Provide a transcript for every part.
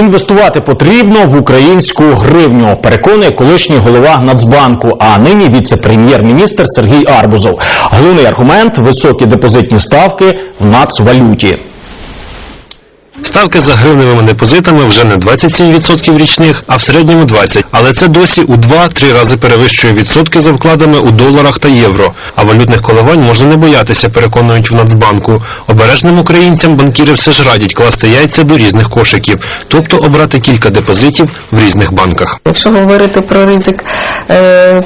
Інвестувати потрібно в українську гривню, переконує колишній голова Нацбанку, а нині віце-прем'єр-міністр Сергій Арбузов. Головний аргумент високі депозитні ставки в нацвалюті. Ставки за гривневими депозитами вже не 27% річних, а в середньому 20%. Але це досі у 2-3 рази перевищує відсотки за вкладами у доларах та євро. А валютних коливань можна не боятися, переконують в Нацбанку. Обережним українцям банкіри все ж радять класти яйця до різних кошиків, тобто обрати кілька депозитів в різних банках. Якщо говорити про ризик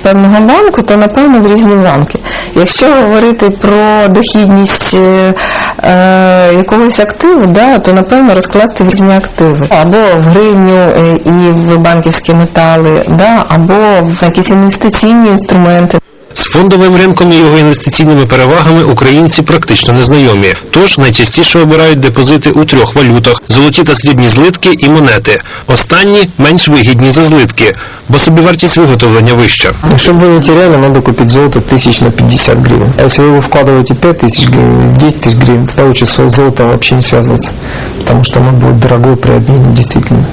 певного банку, то напевно в різні банки. Якщо говорити про дохідність е, е, якогось активу, да, то напевно розкласти в різні активи або в гривню е, і в банківські метали, да, або в якісь інвестиційні інструменти. З фондовим ринком і його інвестиційними перевагами українці практично не знайомі. Тож найчастіше обирають депозити у трьох валютах: золоті та срібні злитки і монети. Останні менш вигідні за злитки, бо собівартість виготовлення вища. Чтобы вы не теряли, надо купить золото тысяч на 50 гривен. А если вы вкладываете 5 тысяч гривен, 10 тысяч гривен, тогда лучше с золотом вообще не связываться. Потому что оно будет дорогое при обмене, действительно.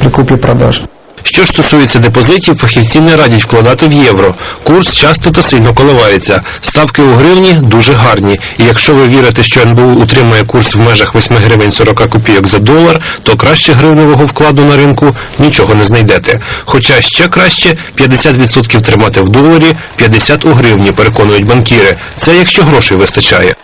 При купле-продаже. що ж стосується депозитів, фахівці не радять вкладати в євро. Курс часто та сильно коливається. Ставки у гривні дуже гарні. І якщо ви вірите, що НБУ утримує курс в межах 8 гривень 40 копійок за долар, то краще гривневого вкладу на ринку нічого не знайдете. Хоча ще краще 50% тримати в доларі, 50% у гривні, переконують банкіри. Це якщо грошей вистачає.